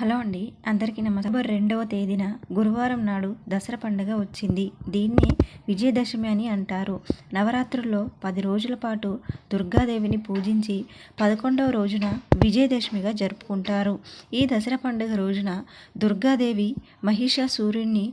Hello అండి. అందరికీ నమస్కారం. రెండవ తేదీన గురువారం నాడు దసరా పండుగ వచ్చింది. దీన్ని విజయదశమి అని అంటారు. నవరాత్రుల్లో పది రోజుల పాటు దుర్గాదేవిని పూజించి పదకొండవ రోజున విజయదశమిగా జరుపుకుంటారు. ఈ దసరా పండుగ రోజున దుర్గాదేవి మహిషాసూరుణ్ణి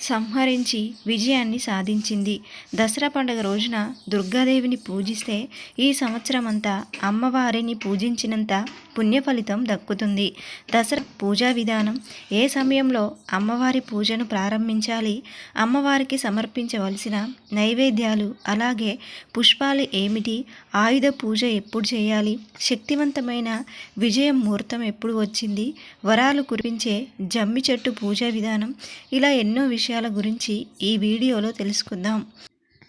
సంహరించి విజయాన్ని సాధించింది. దసరా పండుగ రోజున దుర్గాదేవిని పూజిస్తే ఈ సంవత్సరం అంతా అమ్మవారిని పూజించినంత పుణ్య ఫలితం దక్కుతుంది. దసరా పూజా విధానం. ఏ సమయంలో అమ్మవారి పూజను ప్రారంభించాలి? అమ్మవారికి సమర్పించవలసిన నైవేద్యాలు అలాగే పుష్పాలు ఏమిటి? ఆయుధ పూజ ఎప్పుడు చేయాలి? శక్తివంతమైన విజయ ముహూర్తం ఎప్పుడు వచ్చింది? వరాలు కురిపించే జమ్మి చెట్టు పూజా విధానం. ఇలా ఎన్నో విషయాల గురించి ఈ వీడియోలో తెలుసుకుందాం.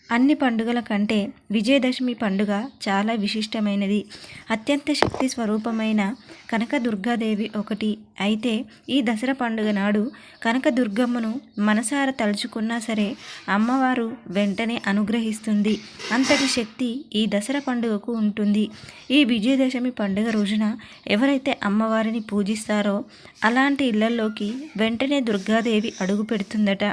అన్ని పండుగల కంటే విజయదశమి పండుగ చాలా విశిష్టమైనది. అత్యంత శక్తి స్వరూపమైన కనకదుర్గాదేవి ఒకటి. అయితే ఈ దసరా పండుగ నాడు కనకదుర్గమ్మను మనసార తలుచుకున్నా సరే అమ్మవారు వెంటనే అనుగ్రహిస్తుంది. అంతటి శక్తి ఈ దసరా పండుగకు ఉంటుంది. ఈ విజయదశమి పండుగ రోజున ఎవరైతే అమ్మవారిని పూజిస్తారో అలాంటి ఇళ్ళలోకి వెంటనే దుర్గాదేవి అడుగు పెడుతుందట.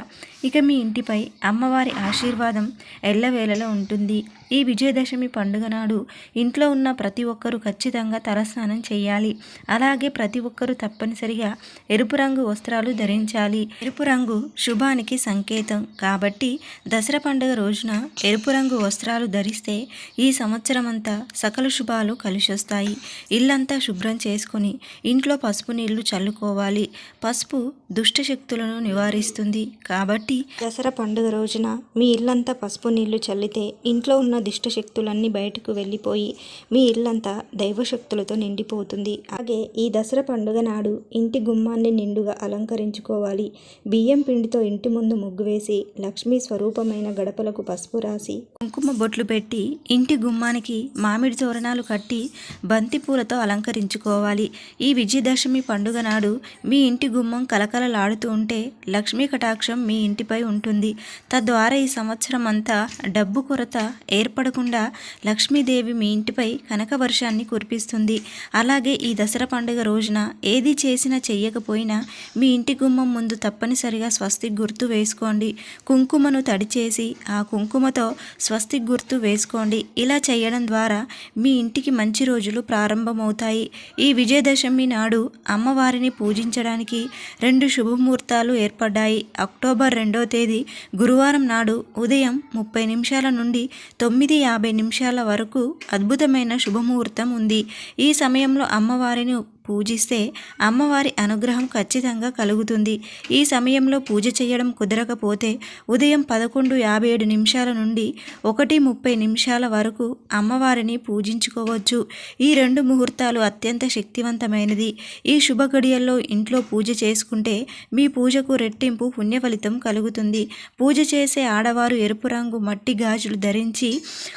ఇక మీ ఇంటిపై అమ్మవారి ఆశీర్వాదం ఎల్లవేళలో ఉంటుంది. ఈ విజయదశమి పండుగ నాడు ఇంట్లో ఉన్న ప్రతి ఒక్కరూ ఖచ్చితంగా తలస్నానం చేయాలి. అలాగే ప్రతి ఒక్కరూ తప్పనిసరిగా ఎరుపు రంగు వస్త్రాలు ధరించాలి. ఎరుపు రంగు శుభానికి సంకేతం. కాబట్టి దసరా పండుగ రోజున ఎరుపు రంగు వస్త్రాలు ధరిస్తే ఈ సంవత్సరం అంతా సకల శుభాలు కలిసొస్తాయి. ఇల్లంతా శుభ్రం చేసుకొని ఇంట్లో పసుపు నీళ్ళు చల్లుకోవాలి. పసుపు దుష్ట శక్తులను నివారిస్తుంది. కాబట్టి దసరా పండుగ రోజున మీ ఇల్లంతా పసుపు నీళ్ళు చల్లితే ఇంట్లో ఉన్న దిష్ట శక్తులన్నీ బయటకు వెళ్ళిపోయి మీ ఇల్లంతా దైవశక్తులతో నిండిపోతుంది. అలాగే ఈ దసరా పండుగ నాడు ఇంటి గుమ్మాన్ని నిండుగా అలంకరించుకోవాలి. బియ్యం పిండితో ఇంటి ముందు ముగ్గు వేసి లక్ష్మీ స్వరూపమైన గడపలకు పసుపు రాసి కుంకుమ బొట్లు పెట్టి ఇంటి గుమ్మానికి మామిడి తోరణాలు కట్టి బంతి పూలతో అలంకరించుకోవాలి. ఈ విజయదశమి పండుగ నాడు మీ ఇంటి గుమ్మం కలకలలాడుతూ ఉంటే లక్ష్మీ కటాక్షం మీ ఇంటిపై ఉంటుంది. తద్వారా ఈ సంవత్సరం అంతా డబ్బు కొరత ఏర్పడకుండా లక్ష్మీదేవి మీ ఇంటిపై కనక వర్షాన్ని కురిపిస్తుంది. అలాగే ఈ దసరా పండుగ రోజున ఏది చేసినా చెయ్యకపోయినా మీ ఇంటి గుమ్మం ముందు తప్పనిసరిగా స్వస్తిక్ గుర్తు వేసుకోండి. కుంకుమను తడిచేసి ఆ కుంకుమతో స్వస్తిక్ గుర్తు వేసుకోండి. ఇలా చేయడం ద్వారా మీ ఇంటికి మంచి రోజులు ప్రారంభమవుతాయి. ఈ విజయదశమి నాడు అమ్మవారిని పూజించడానికి రెండు శుభముహూర్తాలు ఏర్పడ్డాయి. అక్టోబర్ రెండో తేదీ గురువారం నాడు ఉదయం ముప్పై ముప్పై నిమిషాల నుండి తొమ్మిది యాభై నిమిషాల వరకు అద్భుతమైన శుభముహూర్తం ఉంది. ఈ సమయంలో అమ్మవారిని పూజిస్తే అమ్మవారి అనుగ్రహం ఖచ్చితంగా కలుగుతుంది. ఈ సమయంలో పూజ చేయడం కుదరకపోతే ఉదయం పదకొండు యాభై ఏడు నిమిషాల నుండి ఒకటి ముప్పై నిమిషాల వరకు అమ్మవారిని పూజించుకోవచ్చు. ఈ రెండు ముహూర్తాలు అత్యంత శక్తివంతమైనది. ఈ శుభ గడియల్లో ఇంట్లో పూజ చేసుకుంటే మీ పూజకు రెట్టింపు పుణ్య ఫలితం కలుగుతుంది. పూజ చేసే ఆడవారు ఎరుపు రంగు మట్టి గాజులు ధరించి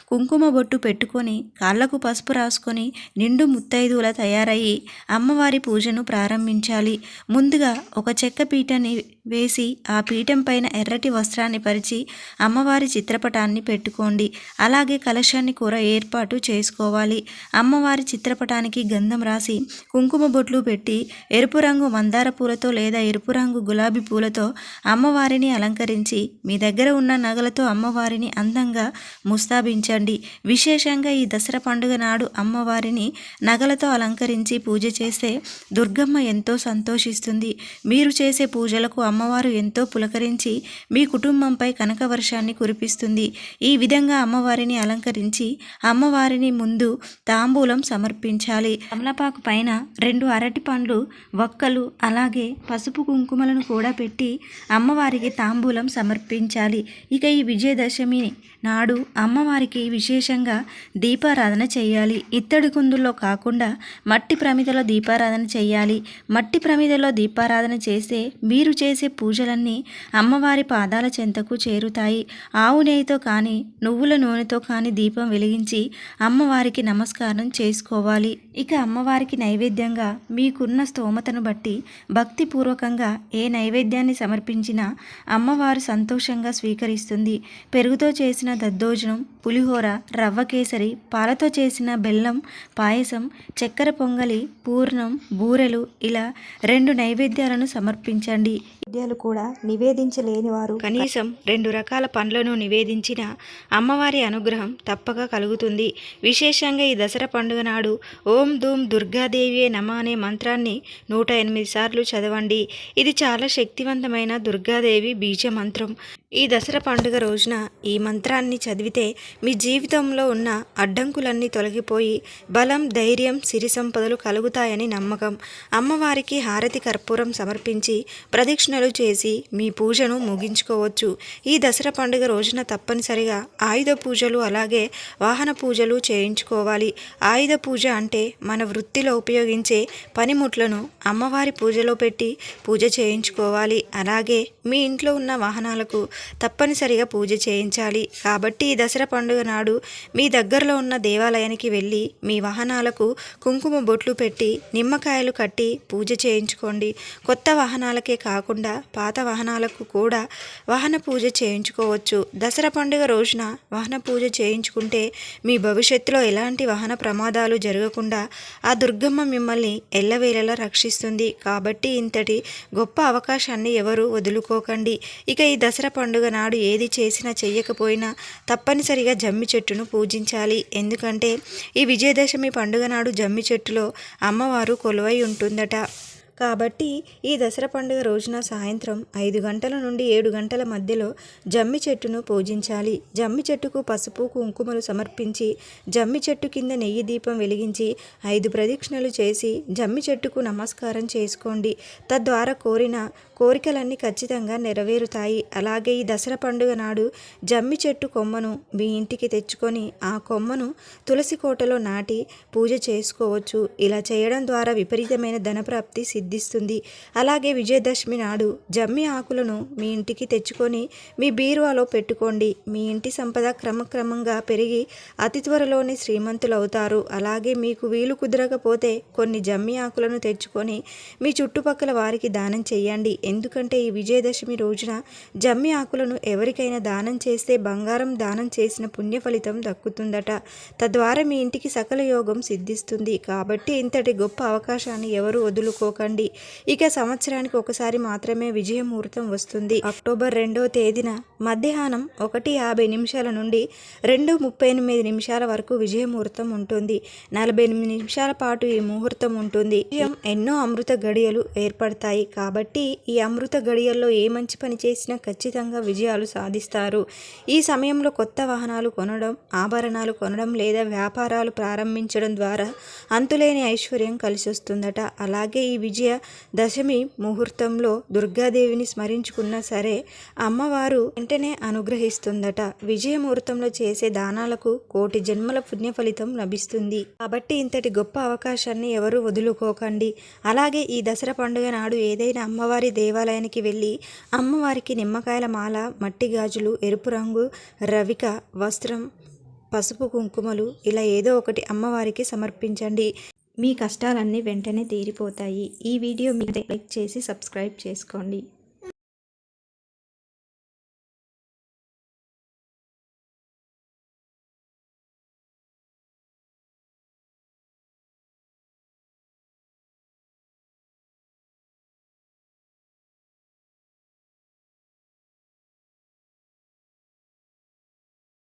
కుంకుమ బొట్టు పెట్టుకొని కాళ్ళకు పసుపు రాసుకొని నిండు ముత్తైదువుల తయారయ్యి అమ్మవారి పూజను ప్రారంభించాలి. ముందుగా ఒక చెక్క పీటని వేసి ఆ పీఠం పైన ఎర్రటి వస్త్రాన్ని పరిచి అమ్మవారి చిత్రపటాన్ని పెట్టుకోండి. అలాగే కలశాన్ని కూర ఏర్పాటు చేసుకోవాలి. అమ్మవారి చిత్రపటానికి గంధం రాసి కుంకుమ బొట్లు పెట్టి ఎరుపు రంగు మందార పూలతో లేదా ఎరుపు రంగు గులాబీ పూలతో అమ్మవారిని అలంకరించి మీ దగ్గర ఉన్న నగలతో అమ్మవారిని అందంగా ముస్తాబించండి. విశేషంగా ఈ దసరా పండుగ నాడు అమ్మవారిని నగలతో అలంకరించి పూజ చేస్తే దుర్గమ్మ ఎంతో సంతోషిస్తుంది. మీరు చేసే పూజలకు అమ్మవారు ఎంతో పులకరించి మీ కుటుంబంపై కనక వర్షాన్ని కురిపిస్తుంది. ఈ విధంగా అమ్మవారిని అలంకరించి అమ్మవారిని ముందు తాంబూలం సమర్పించాలి. కమలపాకు పైన రెండు అరటి పండ్లు వక్కలు అలాగే పసుపు కుంకుమలను కూడా పెట్టి అమ్మవారికి తాంబూలం సమర్పించాలి. ఇక ఈ విజయదశమి నాడు అమ్మవారికి విశేషంగా దీపారాధన చేయాలి. ఇత్తడి కుందుల్లో కాకుండా మట్టి ప్రమిదలో దీపారాధన చేయాలి మట్టి ప్రమిదలో దీపారాధన చేస్తే మీరు చేసే పూజలన్నీ అమ్మవారి పాదాల చెంతకు చేరుతాయి. ఆవు నెయ్యితో కానీ నువ్వుల నూనెతో కానీ దీపం వెలిగించి అమ్మవారికి నమస్కారం చేసుకోవాలి. ఇక అమ్మవారికి నైవేద్యంగా మీకున్న స్తోమతను బట్టి భక్తిపూర్వకంగా ఏ నైవేద్యాన్ని సమర్పించినా అమ్మవారు సంతోషంగా స్వీకరిస్తుంది. పెరుగుతో చేసిన దద్దోజనం పులిహోర రవ్వ కేసరి పాలతో చేసిన బెల్లం పాయసం చక్కెర పొంగలి పూర్ణం బూరెలు ఇలా రెండు నైవేద్యాలను సమర్పించండి. నైవేద్యాలు కూడా నివేదించలేని వారు. కనీసం రెండు రకాల పండ్లను నివేదించిన అమ్మవారి అనుగ్రహం తప్పక కలుగుతుంది. విశేషంగా ఈ దసరా పండుగ నాడు ఓం ధూమ్ దుర్గాదేవియే నమ అనే మంత్రాన్ని నూట ఎనిమిది సార్లు చదవండి. ఇది చాలా శక్తివంతమైన దుర్గాదేవి బీజ మంత్రం. ఈ దసరా పండుగ రోజున ఈ మంత్రాన్ని చదివితే మీ జీవితంలో ఉన్న అడ్డంకులన్నీ తొలగిపోయి బలం ధైర్యం సిరి సంపదలు కలుగుతాయని నమ్మకం. అమ్మవారికి హారతి కర్పూరం సమర్పించి ప్రదక్షిణలు చేసి మీ పూజను ముగించుకోవచ్చు. ఈ దసరా పండుగ రోజున తప్పనిసరిగా ఆయుధ పూజలు అలాగే వాహన పూజలు చేయించుకోవాలి. ఆయుధ పూజ అంటే మన వృత్తిలో ఉపయోగించే పనిముట్లను అమ్మవారి పూజలో పెట్టి పూజ చేయించుకోవాలి. అలాగే మీ ఇంట్లో ఉన్న వాహనాలకు తప్పనిసరిగా పూజ చేయించాలి. కాబట్టి ఈ దసరా పండుగ నాడు మీ దగ్గరలో ఉన్న దేవాలయానికి వెళ్ళి మీ వాహనాలకు కుంకుమ బొట్లు పెట్టి నిమ్మకాయలు కట్టి పూజ చేయించుకోండి. కొత్త వాహనాలకే కాకుండా పాత వాహనాలకు కూడా వాహన పూజ చేయించుకోవచ్చు. దసరా పండుగ రోజున వాహన పూజ చేయించుకుంటే మీ భవిష్యత్తులో ఎలాంటి వాహన ప్రమాదాలు జరగకుండా ఆ దుర్గమ్మ మిమ్మల్ని ఎల్లవేళలా రక్షిస్తుంది. కాబట్టి ఇంతటి గొప్ప అవకాశాన్ని ఎవరు వదులుకోకండి. ఇక ఈ దసరా పండుగ నాడు ఏది చేసినా చెయ్యకపోయినా తప్పనిసరిగా జమ్మి చెట్టును పూజించాలి. ఎందుకంటే ఈ విజయదశమి పండుగ నాడు జమ్మి చెట్టులో అమ్మవారు కొలువై ఉంటుందట. కాబట్టి ఈ దసరా పండుగ రోజున సాయంత్రం ఐదు గంటల నుండి ఏడు గంటల మధ్యలో జమ్మి చెట్టును పూజించాలి. జమ్మి చెట్టుకు పసుపు కుంకుమలు సమర్పించి జమ్మి చెట్టు కింద నెయ్యి దీపం వెలిగించి ఐదు ప్రదక్షిణలు చేసి జమ్మి చెట్టుకు నమస్కారం చేసుకోండి. తద్వారా కోరిన కోరికలన్నీ ఖచ్చితంగా నెరవేరుతాయి. అలాగే ఈ దసరా పండుగ నాడు జమ్మి చెట్టు కొమ్మను మీ ఇంటికి తెచ్చుకొని ఆ కొమ్మను తులసి కోటలో నాటి పూజ చేసుకోవచ్చు. ఇలా చేయడం ద్వారా విపరీతమైన ధనప్రాప్తి సిద్ధి సిద్ధిస్తుంది. అలాగే విజయదశమి నాడు జమ్మి ఆకులను మీ ఇంటికి తెచ్చుకొని మీ బీరువాలో పెట్టుకోండి. మీ ఇంటి సంపద క్రమక్రమంగా పెరిగి అతి త్వరలోనే శ్రీమంతులు అవుతారు అలాగే మీకు వీలు కుదరకపోతే కొన్ని జమ్మి ఆకులను తెచ్చుకొని మీ చుట్టుపక్కల వారికి దానం చేయండి. ఎందుకంటే ఈ విజయదశమి రోజున జమ్మి ఆకులను ఎవరికైనా దానం చేస్తే బంగారం దానం చేసిన పుణ్య ఫలితం దక్కుతుందట. తద్వారా మీ ఇంటికి సకల యోగం సిద్ధిస్తుంది. కాబట్టి ఇంతటి గొప్ప అవకాశాన్ని ఎవరు వదులుకోకండి. ఇక సంవత్సరానికి ఒకసారి మాత్రమే విజయముహూర్తం వస్తుంది. అక్టోబర్ రెండో తేదీన మధ్యాహ్నం ఒకటి యాభై నిమిషాల నుండి రెండు ముప్పై ఎనిమిది నిమిషాల వరకు విజయముహూర్తం ఉంటుంది. నలభై ఎనిమిది నిమిషాల పాటు ఈ ముహూర్తం ఉంటుంది. విజయం ఎన్నో అమృత గడియలు ఏర్పడతాయి. కాబట్టి ఈ అమృత గడియల్లో ఏ మంచి పని చేసినా ఖచ్చితంగా విజయాలు సాధిస్తారు. ఈ సమయంలో కొత్త వాహనాలు కొనడం ఆభరణాలు కొనడం లేదా వ్యాపారాలు ప్రారంభించడం ద్వారా అంతులేని ఐశ్వర్యం కలిసి వస్తుందట అలాగే ఈ విజయ దశమి ముహూర్తంలో దుర్గాదేవిని స్మరించుకున్నా సరే అమ్మవారు వెంటనే అనుగ్రహిస్తుందట. విజయ ముహూర్తంలో చేసే దానాలకు కోటి జన్మల పుణ్య ఫలితం లభిస్తుంది. కాబట్టి ఇంతటి గొప్ప అవకాశాన్ని ఎవరు వదులుకోకండి. అలాగే ఈ దసరా పండుగ నాడు ఏదైనా అమ్మవారి దేవాలయానికి వెళ్ళి అమ్మవారికి నిమ్మకాయల మాల మట్టి గాజులు ఎరుపు రంగు రవిక వస్త్రం పసుపు కుంకుమలు ఇలా ఏదో ఒకటి అమ్మవారికి సమర్పించండి. మీ కష్టాలన్నీ వెంటనే తీరిపోతాయి. ఈ వీడియో మీరు లైక్ చేసి సబ్స్క్రైబ్ చేసుకోండి.